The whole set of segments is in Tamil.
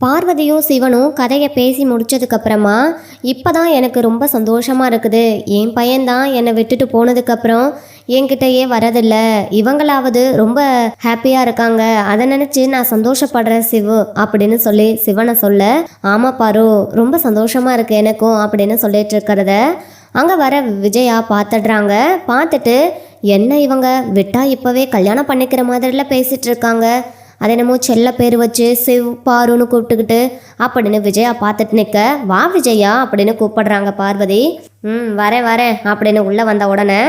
பார்வதியும் சிவனும் கதையை பேசி முடிச்சதுக்கப்புறமா இப்போ தான் எனக்கு ரொம்ப சந்தோஷமாக இருக்குது. என் பையன்தான் என்னை விட்டுட்டு போனதுக்கப்புறம் என்கிட்டயே வரதில்ல. இவங்களாவது ரொம்ப ஹாப்பியாக இருக்காங்க. அதை நினச்சி நான் சந்தோஷப்படுறேன் சிவு அப்படின்னு சொல்லி சிவனை சொல்ல ஆமாம் பாரு ரொம்ப சந்தோஷமாக இருக்குது எனக்கும் அப்படின்னு சொல்லிட்டு இருக்கிறத அங்கே வர விஜயா பார்த்துடுறாங்க பார்த்துட்டு என்ன இவங்க? விட்டா இப்போவே கல்யாணம் பண்ணிக்கிற மாதிரிலாம் பேசிகிட்டு இருக்காங்க. அது என்னமோ செல்ல பேர் வச்சு சிவ் பாருன்னு கூப்பிட்டுக்கிட்டு அப்படின்னு விஜயா பார்த்துட்டு நிற்க வா விஜயா அப்படின்னு கூப்பிடுறாங்க பார்வதி. ம் வரேன் வரேன் அப்படின்னு உள்ளே வந்த உடனே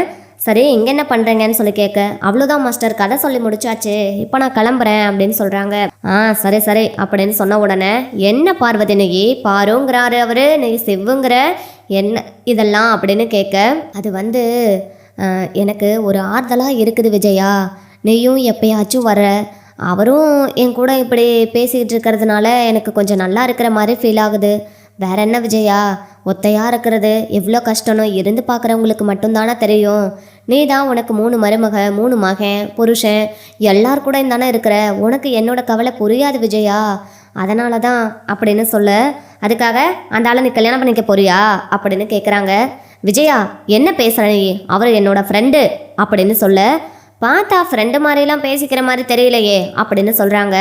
சரி இங்கே என்ன பண்ணுறீங்கன்னு சொல்லி கேட்க அவ்வளோதான் மாஸ்டர். கதை சொல்லி முடிச்சாச்சு. இப்போ நான் கிளம்புறேன் அப்படின்னு சொல்கிறாங்க ஆ சரி சரி அப்படின்னு சொன்ன உடனே என்ன பார்வதி நீ? பாருங்கிறாரு அவரு. நீ சிவ்வுங்கிற என்ன இதெல்லாம் அப்படின்னு கேட்க அது வந்து எனக்கு ஒரு ஆறுதலாக இருக்குது விஜயா. நீயும் எப்பயாச்சும் வர. அவரும் என் கூட இப்படி பேசிக்கிட்டு இருக்கிறதுனால எனக்கு கொஞ்சம் நல்லா இருக்கிற மாதிரி ஃபீல் ஆகுது. வேற என்ன விஜயா? ஒத்தையாக இருக்கிறது எவ்வளோ கஷ்டம்னு இருந்து பார்க்குறவங்களுக்கு மட்டும்தானே தெரியும். நீ தான் உனக்கு மூணு மருமக மூணு மகன் புருஷன் எல்லார் கூட தானே இருக்கிற? உனக்கு என்னோட கவலை புரியாது விஜயா. அதனால தான் அப்படின்னு சொல்ல. அதுக்காக அந்த ஆளை நீ கல்யாணம் பண்ணிக்க போறியா? அப்படின்னு கேட்குறாங்க விஜயா என்ன பேசுகிற நீ? அவர் என்னோட ஃப்ரெண்டு அப்படின்னு சொல்ல. பார்த்தா ஃப்ரெண்டு மாதிரிலாம் பேசிக்கிற மாதிரி தெரியலையே அப்படின்னு சொல்கிறாங்க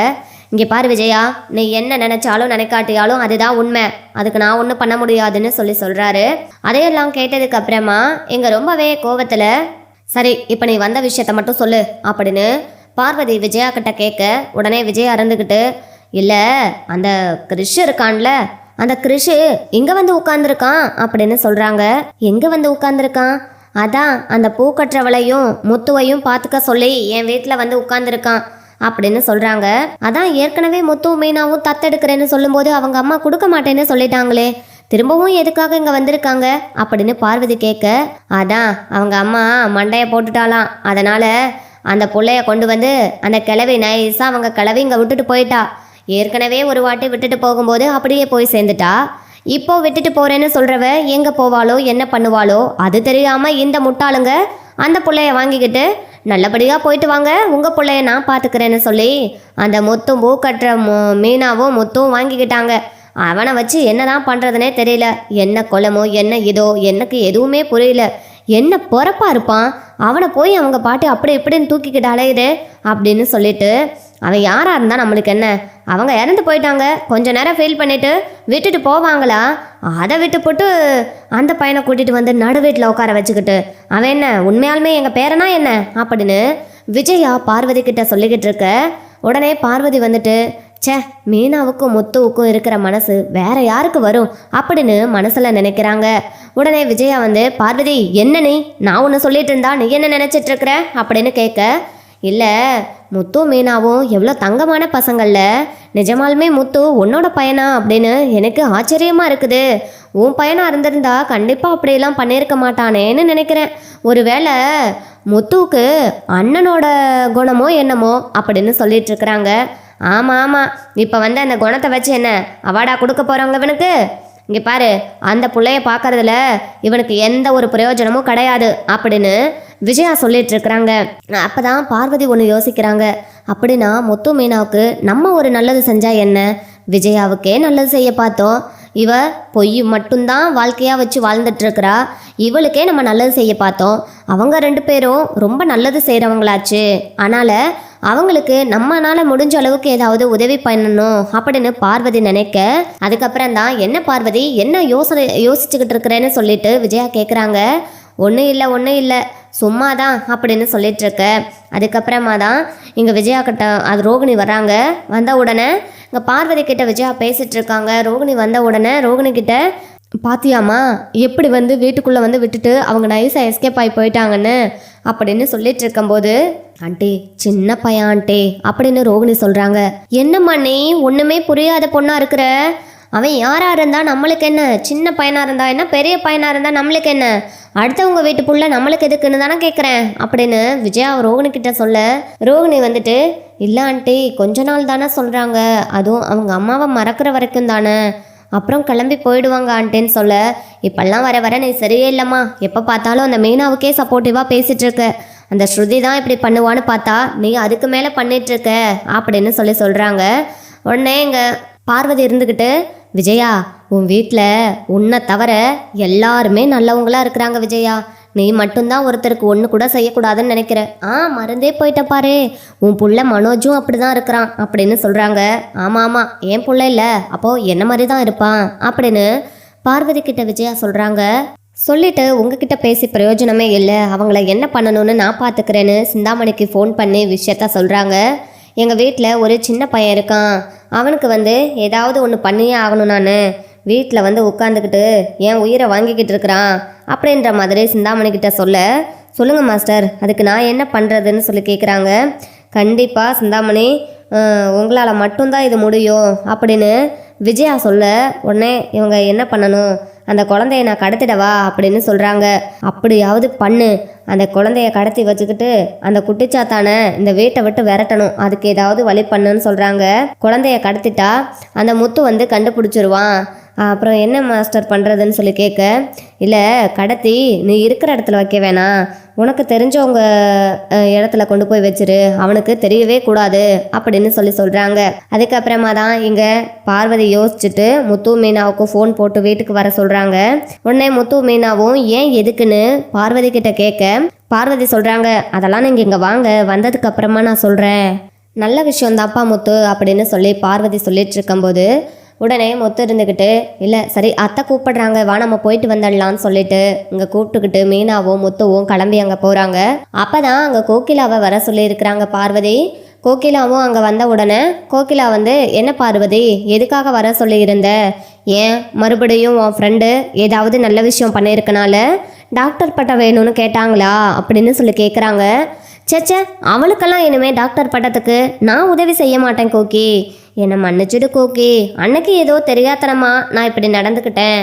இங்கே பாரு விஜயா நீ என்ன நினைச்சாலும் நினைக்காட்டியாலும் அதுதான் உண்மை. அதுக்கு நான் ஒன்றும் பண்ண முடியாதுன்னு சொல்லி சொல்கிறாரு அதையெல்லாம் கேட்டதுக்கு அப்புறமா இங்கே ரொம்பவே கோவத்தில் சரி இப்போ நீ வந்த விஷயத்த மட்டும் சொல்லு அப்படின்னு பார்வதி விஜயா கிட்ட கேட்க உடனே விஜயா அறந்துக்கிட்டு இல்லை அந்த கிறிஷ் இருக்கான்ல அந்த கிறிஷு இங்கே வந்து உட்காந்துருக்கான் அப்படின்னு சொல்கிறாங்க எங்கே வந்து உட்காந்துருக்கான் அதான் அந்த பூக்கற்றவளையும் முத்துவையும் பார்த்துக்க சொல்லி என் வீட்டில் வந்து உட்காந்துருக்கான் அப்படின்னு சொல்கிறாங்க அதான் ஏற்கனவே முத்து மீனாவும் தத்தெடுக்கிறேன்னு சொல்லும்போது அவங்க அம்மா கொடுக்க மாட்டேன்னு சொல்லிட்டாங்களே. திரும்பவும் எதுக்காக இங்கே வந்திருக்காங்க அப்படின்னு பார்வதி கேட்க அதான் அவங்க அம்மா மண்டையை போட்டுட்டாலாம் அதனால் அந்த பிள்ளைய கொண்டு வந்து அந்த கிழவி நைஸாக அவங்க கிளவி இங்கே விட்டுட்டு போயிட்டா. ஏற்கனவே ஒரு வாட்டி விட்டுட்டு போகும்போது அப்படியே போய் சேர்ந்துட்டா. இப்போ விட்டுட்டு போறேன்னு சொல்றவ எங்க போவாளோ என்ன பண்ணுவாளோ அது தெரியாம இந்த முட்டாளுங்க அந்த பிள்ளைய வாங்கிக்கிட்டு நல்லபடியாக போயிட்டு வாங்க உங்கள் பிள்ளைய நான் பார்த்துக்கிறேன்னு சொல்லி அந்த முத்தும் பூ கட்டுற மு- மீனாவும் முத்தும் வாங்கிக்கிட்டாங்க. அவனை வச்சு என்னதான் பண்ணுறதுனே தெரியல. என்ன குலமோ என்ன இதோ எனக்கு எதுவுமே புரியல. என்ன பொறப்பா இருப்பான்? அவனை போய் அவங்க பாட்டு அப்படி இப்படின்னு தூக்கிக்கிட்டு அலையுது அப்படின்னு சொல்லிட்டு அவன் யாராக இருந்தால் நம்மளுக்கு என்ன? அவங்க இறந்து போயிட்டாங்க. கொஞ்ச நேரம் ஃபீல் பண்ணிட்டு விட்டுட்டு போவாங்களா? அதை விட்டு போட்டு அந்த பையனை கூட்டிகிட்டு வந்து நடு வீட்டில் உட்கார வச்சுக்கிட்டு அவன் என்ன உண்மையாலுமே எங்கள் பேரனா என்ன? அப்படின்னு விஜயா பார்வதி கிட்ட சொல்லிக்கிட்டு இருக்க உடனே பார்வதி வந்துட்டு ச்சே மீனாவுக்கும் முத்துவுக்கும் இருக்கிற மனசு வேற யாருக்கு வரும்? அப்படின்னு மனசில் நினைக்கிறாங்க. உடனே விஜயா வந்து பார்வதி என்ன நீ? நான் ஒன்று சொல்லிட்டு இருந்தா நீ என்ன நினச்சிட்டு இருக்கிற? அப்படின்னு கேட்க இல்லை முத்து மீனாவும் எவ்வளோ தங்கமான பசங்களில். நிஜமாலுமே முத்து உன்னோட பையனா அப்படின்னு எனக்கு ஆச்சரியமாக இருக்குது. உன் பையனாக இருந்திருந்தா கண்டிப்பாக அப்படியெல்லாம் பண்ணியிருக்க மாட்டானேன்னு நினைக்கிறேன். ஒருவேளை முத்துவுக்கு அண்ணனோட குணமோ என்னமோ அப்படின்னு சொல்லிட்டு இருக்கிறாங்க. ஆமாம் ஆமாம் இப்போ வந்து அந்த குணத்தை வச்சு என்ன அவார்டா கொடுக்க போகிறாங்க இவனுக்கு? இங்கே பாரு அந்த பிள்ளைய பார்க்கறதுல இவனுக்கு எந்த ஒரு பிரயோஜனமும் கிடையாது அப்படின்னு விஜயா சொல்லிட்டு இருக்கிறாங்க அப்பதான் பார்வதி ஒன்று யோசிக்கிறாங்க. அப்படின்னா முத்து மீனாவுக்கு நம்ம ஒரு நல்லது செஞ்சா என்ன? விஜயாவுக்கே நல்லது செய்ய பார்த்தோம். இவ பொய் மட்டும்தான் வாழ்க்கையாக வச்சு வாழ்ந்துட்டுருக்கிறா. இவளுக்கே நம்ம நல்லது செய்ய பார்த்தோம். அவங்க ரெண்டு பேரும் ரொம்ப நல்லது செய்கிறவங்களாச்சு அதனால் அவங்களுக்கு நம்மனால முடிஞ்ச அளவுக்கு ஏதாவது உதவி பண்ணணும் அப்படின்னு பார்வதி நினைக்க அதுக்கப்புறம் தான் என்ன பார்வதி என்ன யோசனை யோசிச்சுக்கிட்டு இருக்கிறேன்னு சொல்லிட்டு விஜயா கேட்குறாங்க ஒன்றும் இல்லை ஒன்றும் இல்லை. சும்மா தான் அப்படின்னு சொல்லிட்டுருக்க. அதுக்கப்புறமா தான் இங்கே விஜயா கிட்ட அது ரோகிணி வராங்க வந்த உடனே இங்கே பார்வதி கிட்ட விஜயா பேசிகிட்டு இருக்காங்க. ரோகிணி வந்த உடனே ரோகிணி கிட்ட பாத்தியாமா எப்படி வந்து வீட்டுக்குள்ளே வந்து விட்டுட்டு அவங்க நைஸாக எஸ்கேப் ஆகி போயிட்டாங்கன்னு? அப்படின்னு சொல்லிட்டு இருக்கும்போது ஆண்டி சின்ன பையன் ஆண்டி அப்படின்னு ரோகிணி சொல்கிறாங்க என்னம்மா நீ? ஒன்றுமே புரியாத பொண்ணாக இருக்கிற? அவன் யாராக இருந்தா நம்மளுக்கு என்ன? சின்ன பையனாக இருந்தா என்ன? பெரிய பையனாக இருந்தா நம்மளுக்கு என்ன? அடுத்தவங்க வீட்டு புள்ள நம்மளுக்கு எதுக்குன்னு தானே கேட்குறேன் அப்படின்னு விஜயா ரோகிணிக்கிட்ட சொல்ல ரோகிணி வந்துட்டு இல்லை ஆண்டி கொஞ்ச நாள் தானே சொல்கிறாங்க அதுவும் அவங்க அம்மாவை மறக்கிற வரைக்கும் தானே. அப்புறம் கிளம்பி போயிடுவாங்க ஆண்டின்னு சொல்ல இப்பெல்லாம் வர வர நீ சரியே இல்லைம்மா. எப்போ பார்த்தாலும் அந்த மீனாவுக்கே சப்போர்ட்டிவாக பேசிகிட்டு இருக்க அந்த ஸ்ருதி தான் இப்படி பண்ணுவான்னு பார்த்தா நீ அதுக்கு மேலே பண்ணிகிட்ருக்க அப்படின்னு சொல்லி சொல்கிறாங்க உடனே இங்கே பார்வதி இருந்துக்கிட்டு விஜயா உன் வீட்டில் உன்னை தவிர எல்லாருமே நல்லவங்களா இருக்கிறாங்க விஜயா. நீ மட்டும்தான் ஒருத்தருக்கு ஒன்று கூட செய்யக்கூடாதுன்னு நினைக்கிற. ஆ மறந்தே போயிட்ட பாரு. உன் புள்ள மனோஜும் அப்படி தான் இருக்கிறான் அப்படின்னு சொல்கிறாங்க ஆமாம் ஆமாம் என் புள்ள இல்லை. அப்போது என்ன மாதிரி தான் இருப்பான்? அப்படின்னு பார்வதி கிட்ட விஜயா சொல்கிறாங்க சொல்லிட்டு உங்ககிட்ட பேசி பிரயோஜனமே இல்லை. அவங்கள என்ன பண்ணணும்னு நான் பார்த்துக்கிறேன்னு சிந்தாமணிக்கு ஃபோன் பண்ணி விஷயத்த சொல்கிறாங்க எங்கள் வீட்டில் ஒரு சின்ன பையன் இருக்கான். அவனுக்கு வந்து ஏதாவது ஒன்று பண்ணியே ஆகணும் நான். வீட்டில் வந்து உட்காந்துக்கிட்டு என் உயிரை வாங்கிக்கிட்டு இருக்கிறான். அப்படின்ற மாதிரி சிந்தாமணிக்கிட்ட சொல்ல சொல்லுங்கள் மாஸ்டர் அதுக்கு நான் என்ன பண்ணுறதுன்னு சொல்லி கேட்குறாங்க கண்டிப்பாக சிந்தாமணி உங்களால் மட்டும்தான் இது முடியும். அப்படின்னு விஜயா சொல்ல உடனே இவங்க என்ன பண்ணணும்? அந்த குழந்தைய நான் கடத்திடவா அப்படின்னு சொல்கிறாங்க அப்படியாவது பண்ணு. அந்த குழந்தைய கடத்தி வச்சுக்கிட்டு அந்த குட்டிச்சாத்தானை இந்த வீட்டை விட்டு விரட்டணும். அதுக்கு ஏதாவது வழி பண்ணுன்னு சொல்கிறாங்க குழந்தைய கடத்திட்டா அந்த முத்து வந்து கண்டுபிடிச்சிருவான். அப்புறம் என்ன மாஸ்டர் பண்ணுறதுன்னு சொல்லி கேட்க இல்லை கடத்தி நீ இருக்கிற இடத்துல வைக்க வேணாம். உனக்கு தெரிஞ்சவங்க இடத்துல கொண்டு போய் வச்சிரு. அவனுக்கு தெரியவே கூடாது அப்படின்னு சொல்லி சொல்கிறாங்க அதுக்கப்புறமா தான் இங்கே பார்வதி யோசிச்சுட்டு முத்து மீனாவுக்கு ஃபோன் போட்டு வீட்டுக்கு வர சொல்கிறாங்க உடனே முத்து மீனாவும் ஏன் எதுக்குன்னு பார்வதி கிட்ட கேட்க? பார்வதி சொல்கிறாங்க அதெல்லாம் நீங்கள் இங்கே வாங்க. வந்ததுக்கு அப்புறமா நான் சொல்கிறேன் நல்ல விஷயம் தான்ப்பா முத்து அப்படின்னு சொல்லி பார்வதி சொல்லிட்டு இருக்கும்போது உடனே முத்து இருந்துக்கிட்டு இல்லை சரி அத்தை கூப்பிடுறாங்க வா நம்ம போயிட்டு வந்துடலான்னு சொல்லிட்டு இங்கே கூப்பிட்டுக்கிட்டு மீனாவும் முத்துவும் கிளம்பி அங்கே போகிறாங்க அப்போ தான் அங்கே கோகிலாவை வர சொல்லியிருக்கிறாங்க பார்வதி. கோகிலாவும் அங்கே வந்த உடனே கோகிலா வந்து என்ன பார்வதி எதுக்காக வர சொல்லியிருந்த? ஏன் மறுபடியும் உன் ஃப்ரெண்டு ஏதாவது நல்ல விஷயம் பண்ணியிருக்கனால? டாக்டர் பட்டம் வேணும்னு கேட்டாங்களா? அப்படின்னு சொல்லி கேட்குறாங்க சேச்சே அவளுக்கெல்லாம் இனிமேல் டாக்டர் பட்டத்துக்கு நான் உதவி செய்ய மாட்டேன் கோகி. என்னை மன்னிச்சிடு கோக்கி அன்னைக்கு ஏதோ தெரியாத்தனமா நான் இப்படி நடந்துக்கிட்டேன்.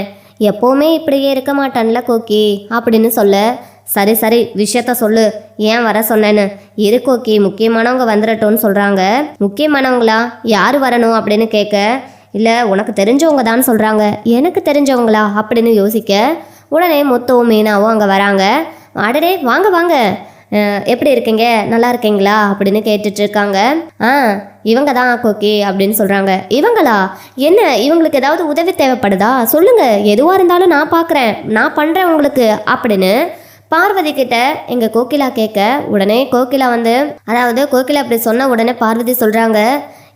எப்போவுமே இப்படியே இருக்க மாட்டேன்ல கோக்கி அப்படின்னு சொல்ல சரி சரி விஷயத்த சொல்லு. ஏன் வர சொன்னேன்னு. இரு கோக்கி முக்கியமானவங்க வந்துடட்டும்னு சொல்கிறாங்க முக்கியமானவங்களா? யார் வரணும் அப்படின்னு கேட்க இல்லை உனக்கு தெரிஞ்சவங்க தான் சொல்கிறாங்க எனக்கு தெரிஞ்சவங்களா? அப்படின்னு யோசிக்க உடனே முத்துவும் மீனாவும் அங்கே வராங்க. அடடே வாங்க வாங்க. எப்படி இருக்கீங்க? நல்லா இருக்கீங்களா? அப்படின்னு கேட்டுட்டு இருக்காங்க ஆ இவங்க தான் கோக்கி அப்படின்னு சொல்கிறாங்க இவங்களா? என்ன இவங்களுக்கு ஏதாவது உதவி தேவைப்படுதா? சொல்லுங்கள் எதுவாக இருந்தாலும் நான் பார்க்குறேன் நான் பண்ணுறேன் உங்களுக்கு அப்படின்னு பார்வதி கிட்ட எங்க கோகிலா கேட்க உடனே கோகிலா வந்து அதாவது கோகிலா அப்படி சொன்ன உடனே பார்வதி சொல்றாங்க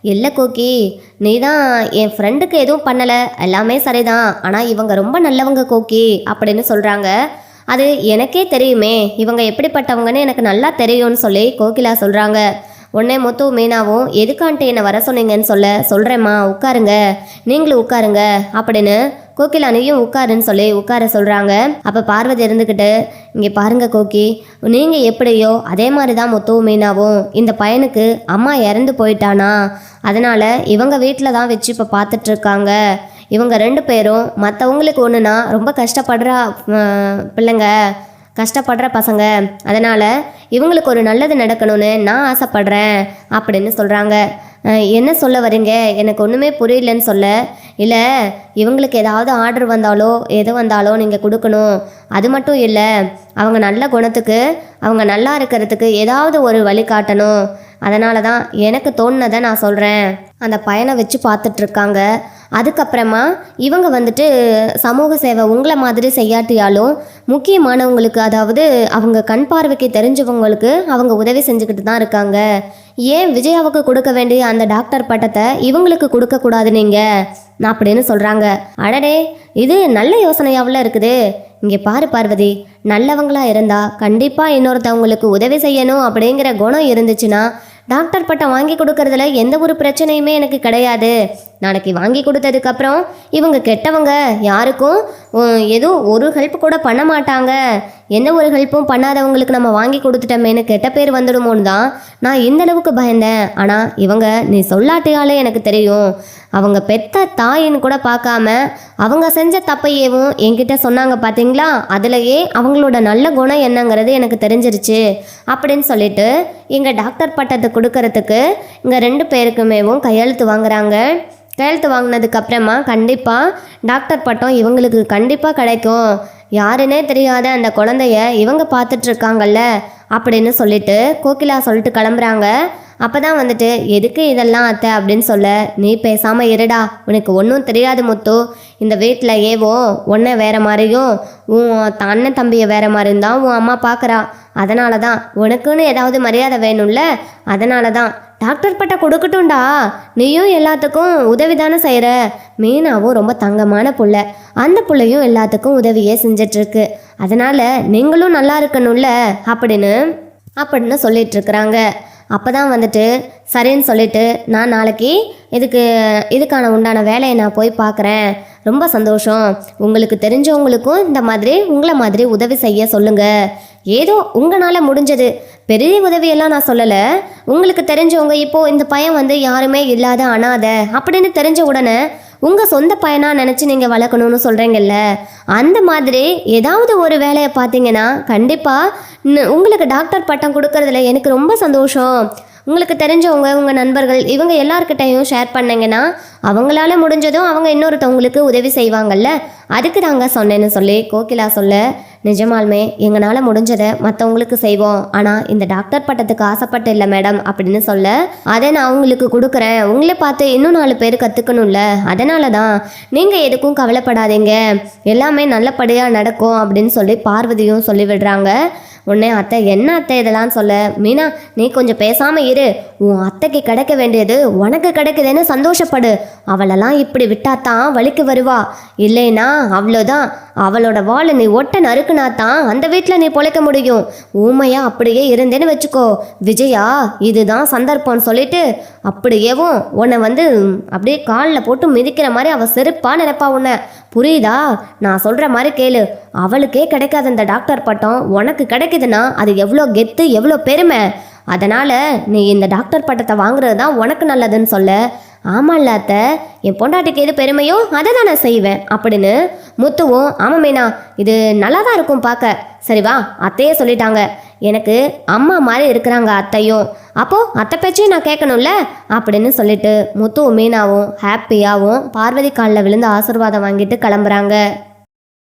இல்லை கோக்கி நீ தான் என் ஃப்ரெண்டுக்கு எதுவும் பண்ணலை. எல்லாமே சரிதான். ஆனால் இவங்க ரொம்ப நல்லவங்க கோக்கி அப்படின்னு சொல்கிறாங்க அது எனக்கே தெரியுமே. இவங்க எப்படிப்பட்டவங்கன்னு எனக்கு நல்லா தெரியும்னு சொல்லி கோகிலா சொல்கிறாங்க உடனே முத்து மீனாவும் எதுக்கான்ட்டு என்னை வர சொன்னீங்கன்னு சொல்ல சொல்கிறேம்மா உட்காருங்க. நீங்களும் உட்காருங்க. அப்படின்னு கோகிலானையும் உட்காருன்னு சொல்லி உட்கார சொல்கிறாங்க அப்போ பார்வதி இருந்துக்கிட்டு இங்கே பாருங்க கோகி நீங்கள் எப்படியோ அதே மாதிரி தான் முத்துவும் மீனாவும். இந்த பையனுக்கு அம்மா இறந்து போயிட்டானா. அதனால் இவங்க வீட்டில் தான் வச்சு இப்போ பார்த்துட்ருக்காங்க இவங்க ரெண்டு பேரும் மற்றவங்களுக்கு ஒன்றுனா ரொம்ப கஷ்டப்படுற பிள்ளைங்க கஷ்டப்படுற பசங்க. அதனால் இவங்களுக்கு ஒரு நல்லது நடக்கணும்னு நான் ஆசைப்படுறேன் அப்படின்னு சொல்கிறாங்க என்ன சொல்ல வரீங்க? எனக்கு ஒன்றுமே புரியலன்னு சொல்ல. இல்லை இவங்களுக்கு ஏதாவது ஆர்டர் வந்தாலோ எது வந்தாலோ நீங்கள் கொடுக்கணும். அது மட்டும் இல்லை அவங்க நல்ல குணத்துக்கு அவங்க நல்லா இருக்கிறதுக்கு ஏதாவது ஒரு வழி காட்டணும். அதனால தான் எனக்கு தோணுனதை நான் சொல்கிறேன் அந்த பயனை வச்சு பார்த்துட்ருக்காங்க. அதுக்கப்புறமா இவங்க வந்துட்டு சமூக சேவை உங்களை மாதிரி செய்யாட்டியாலும் முக்கியமானவங்களுக்கு அதாவது அவங்க கண் பார்வைக்கு தெரிஞ்சவங்களுக்கு அவங்க உதவி செஞ்சுக்கிட்டு தான் இருக்காங்க. ஏன் விஜயாவுக்கு கொடுக்க வேண்டிய அந்த டாக்டர் பட்டத்தை இவங்களுக்கு கொடுக்கக்கூடாது நீங்கள் நான் அப்படின்னு சொல்கிறாங்க அடடே இது நல்ல யோசனையாவில் இருக்குது. இங்கே பாரு பார்வதி நல்லவங்களா இருந்தா கண்டிப்பாக இன்னொருத்தவங்களுக்கு உதவி செய்யணும் அப்படிங்கிற குணம் இருந்துச்சுன்னா டாக்டர் பட்டம் வாங்கி கொடுக்கறதுல எந்த ஒரு பிரச்சனையுமே எனக்கு கிடையாது. நாளைக்கு வாங்கி கொடுத்ததுக்கப்புறம் இவங்க கெட்டவங்க யாருக்கும் எதுவும் ஒரு ஹெல்ப் கூட பண்ண மாட்டாங்க. எந்த ஒரு ஹெல்ப்பும் பண்ணாதவங்களுக்கு நம்ம வாங்கி கொடுத்துட்டோமேனு கெட்ட பேர் வந்துடுமோன்னு தான் நான் இந்த அளவுக்கு பயந்தேன். ஆனால் இவங்க நீ சொல்லாட்டியாலே எனக்கு தெரியும். அவங்க பெத்த தாயின்னு கூட பார்க்காம அவங்க செஞ்ச தப்பையேவும் என்கிட்ட சொன்னாங்க பார்த்தீங்களா? அதுலயே அவங்களோட நல்ல குணம் என்னங்கிறது எனக்கு தெரிஞ்சிருச்சு. அப்படின்னு சொல்லிட்டு இங்கே டாக்டர் பட்டத்தை கொடுக்கறதுக்கு இங்கே ரெண்டு பேருக்குமேவும் கையெழுத்து வாங்குறாங்க. கையெழுத்து வாங்கினதுக்கப்புறமா கண்டிப்பாக டாக்டர் பட்டம் இவங்களுக்கு கண்டிப்பாக கிடைக்கும். யாருன்னே தெரியாத அந்த குழந்தைய இவங்க பார்த்துட்ருக்காங்கல்ல அப்படின்னு சொல்லிட்டு கோகிலா சொல்லிட்டு கிளம்புறாங்க. அப்போ தான் வந்துட்டு எதுக்கு இதெல்லாம் அத்தை? அப்படின்னு சொல்ல நீ பேசாமல் இருடா. உனக்கு ஒன்றும் தெரியாது முத்து. இந்த வீட்டில் ஏவோ உன்னை வேறு மாதிரியும் உன் த- அண்ணன் தம்பியை வேறு மாதிரியும் தான் உன் அம்மா பார்க்குறா அதனால தான் உனக்குன்னு ஏதாவது மரியாதை வேணும்ல? அதனால தான் டாக்டர் பட்டம் கொடுக்கட்டும்டா. நீயும் எல்லாத்துக்கும் உதவி தானே செய்கிற மீனாவும் ரொம்ப தங்கமான புள்ள. அந்த புள்ளையும் எல்லாத்துக்கும் உதவியே செஞ்சிட்ருக்கு. அதனால் நீங்களும் நல்லா இருக்கணும்ல? அப்படின்னு அப்படின்னு சொல்லிட்டு இருக்கிறாங்க அப்போ தான் வந்துட்டு சரின்னு சொல்லிட்டு நான் நாளைக்கு இதுக்கு இதுக்கான உண்டான வேலையை நான் போய் பார்க்குறேன் ரொம்ப சந்தோஷம். உங்களுக்கு தெரிஞ்சவங்களுக்கும் இந்த மாதிரி உங்களை மாதிரி உதவி செய்ய சொல்லுங்கள் ஏதோ உங்களால் முடிஞ்சது. பெரிய உதவியெல்லாம் நான் சொல்லலை. உங்களுக்கு தெரிஞ்சவங்க இப்போ இந்த பையன் வந்து யாருமே இல்லாத அனாதை அப்படின்னு தெரிஞ்ச உடனே உங்கள் சொந்த பையனாக நினச்சி நீங்கள் வளர்க்கணும்னு சொல்கிறீங்கல்ல அந்த மாதிரி ஏதாவது ஒரு வேலையை பார்த்தீங்கன்னா கண்டிப்பாக உங்களுக்கு டாக்டர் பட்டம் கொடுக்கறதுல எனக்கு ரொம்ப சந்தோஷம். உங்களுக்கு தெரிஞ்சவங்க உங்கள் நண்பர்கள் இவங்க எல்லாருக்கிட்டையும் ஷேர் பண்ணிங்கன்னா அவங்களால முடிஞ்சதும் அவங்க இன்னொருத்தவங்களுக்கு உதவி செய்வாங்கல்ல? அதுக்கு தாங்க சொன்னேன்னு சொல்லி கோகிலா சொல்ல நிஜமாலுமே எங்களால் முடிஞ்சதை மற்றவங்களுக்கு செய்வோம். ஆனால் இந்த டாக்டர் பட்டத்துக்கு ஆசைப்பட்டு இல்லை மேடம் அப்படின்னு சொல்ல அதை நான் உங்களுக்கு கொடுக்குறேன். உங்களை பார்த்து இன்னும் நாலு பேர் கற்றுக்கணும்ல அதனால தான் நீங்கள் எதுக்கும் கவலைப்படாதீங்க. எல்லாமே நல்லபடியாக நடக்கும் அப்படின்னு சொல்லி பார்வதியும் சொல்லி விடுறாங்க உடனே அத்தை என்ன அத்தை இதெல்லாம் சொல்ல? மீனா நீ கொஞ்சம் பேசாமல் இரு. உன் அத்தைக்கு கிடைக்க வேண்டியது உனக்கு கிடைக்குதுன்னு சந்தோஷப்படு. அவளெல்லாம் இப்படி விட்டாதான் வலிக்கு வருவா. இல்லைனா அவ்வளோதான் அவளோட வாழை நீ ஒட்ட நறுக்குனா தான் அந்த வீட்டில் நீ பொழைக்க முடியும். ஊமையா அப்படியே இருந்தேன்னு வச்சுக்கோ. விஜயா இதுதான் சந்தர்ப்பம்னு சொல்லிட்டு அப்படியேவும் உன்னை வந்து அப்படியே காலில் போட்டு மிதிக்கிற மாதிரி அவள் செருப்பாக நினைப்பா உன்னை. புரியுதா? நான் சொல்கிற மாதிரி கேளு. அவளுக்கே கிடைக்காத இந்த டாக்டர் பட்டம் உனக்கு கிடைக்குதுன்னா அது எவ்வளோ கெத்து எவ்வளோ பெருமை? அதனால் நீ இந்த டாக்டர் பட்டத்தை வாங்குறது தான் உனக்கு நல்லதுன்னு சொல்ல. ஆமாம் அத்தை. என் பொண்டாட்டிக்கு எது பெருமையோ அதை தான் நான் செய்வேன் அப்படின்னு முத்துவும் ஆமாம் மீனா இது நல்லா தான் இருக்கும் பார்க்க. சரி வா அத்தையே சொல்லிட்டாங்க. எனக்கு அம்மா மாதிரி இருக்கிறாங்க அத்தையும். அப்போது அத்தை பேச்சையும் நான் கேட்கணும்ல? அப்படின்னு சொல்லிட்டு முத்துவும் மீனாவும் ஹாப்பியாகவும் பார்வதி காலில் விழுந்து ஆசீர்வாதம் வாங்கிட்டு கிளம்புறாங்க.